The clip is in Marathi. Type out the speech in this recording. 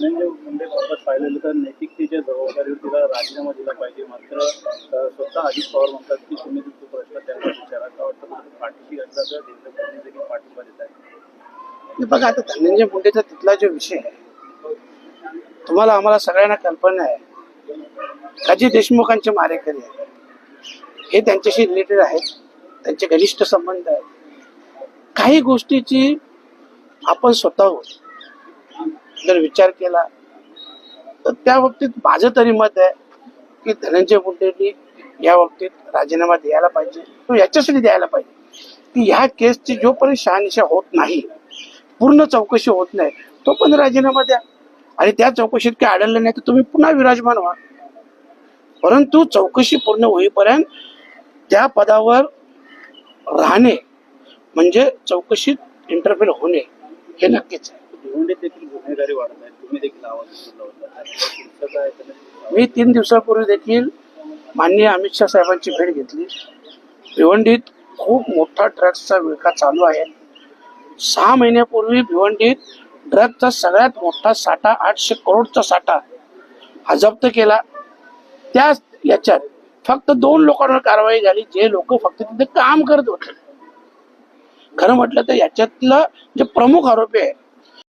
धनंजय मुंडे बाबत पाहिलेलं तर नैतिकतेच्या जबाबदारीवर तिला राजीनामा दिला पाहिजे. मात्र स्वतः अजित पवार म्हणतात की तुम्ही तो प्रश्न त्यांना विचारायचा वाटतं पाठीशी घातला तर देवेंद्र फडणवीस देखील पाठिंबा देत आहेत. बघा आता धनंजय मुंडेचा तिथला जो विषय आहे तुम्हाला आम्हाला सगळ्यांना कल्पना आहे. अजित देशमुखांचे मारेकरी आहेत. हे त्यांच्याशी रिलेटेड आहेत. त्यांचे घनिष्ठ संबंध आहेत. काही गोष्टीची आपण स्वतःहून जर विचार केला तर त्या बाबतीत माझं तरी मत आहे की धनंजय मुंडेंनी या बाबतीत राजीनामा द्यायला पाहिजे. तो याच्यासाठी द्यायला पाहिजे. की ह्या केसची जोपर्यंत शहानिशा होत नाही पूर्ण चौकशी होत नाही तो पण राजीनामा द्या. आणि त्या चौकशीत काय आढळलं नाही तर तुम्ही पुन्हा विराजमान व्हा. परंतु चौकशी पूर्ण होईपर्यंत त्या पदावर राहणे म्हणजे चौकशीत इंटरफेअर होणे हे नक्कीच आहे. भिवंडीत देखील गुन्हेगारी वाढत आहे तुम्ही देखील आवाज उचलला होता. तुमचं काय मी तीन दिवसापूर्वी देखील माननीय अमित शहा साहेबांची भेट घेतली. भिवंडीत खूप मोठा ड्रग्सचा विकास चालू आहे. सहा महिन्यापूर्वी भिवंडीत ड्रगचा सगळ्यात मोठा साठा आठशे करोडचा साठा हा जप्त केला. त्या याच्यात फक्त दोन लोकांवर कारवाई झाली. जे लोक फक्त तिथे काम करत होते. खरं म्हटलं तर याच्यातलं जे प्रमुख आरोपी आहे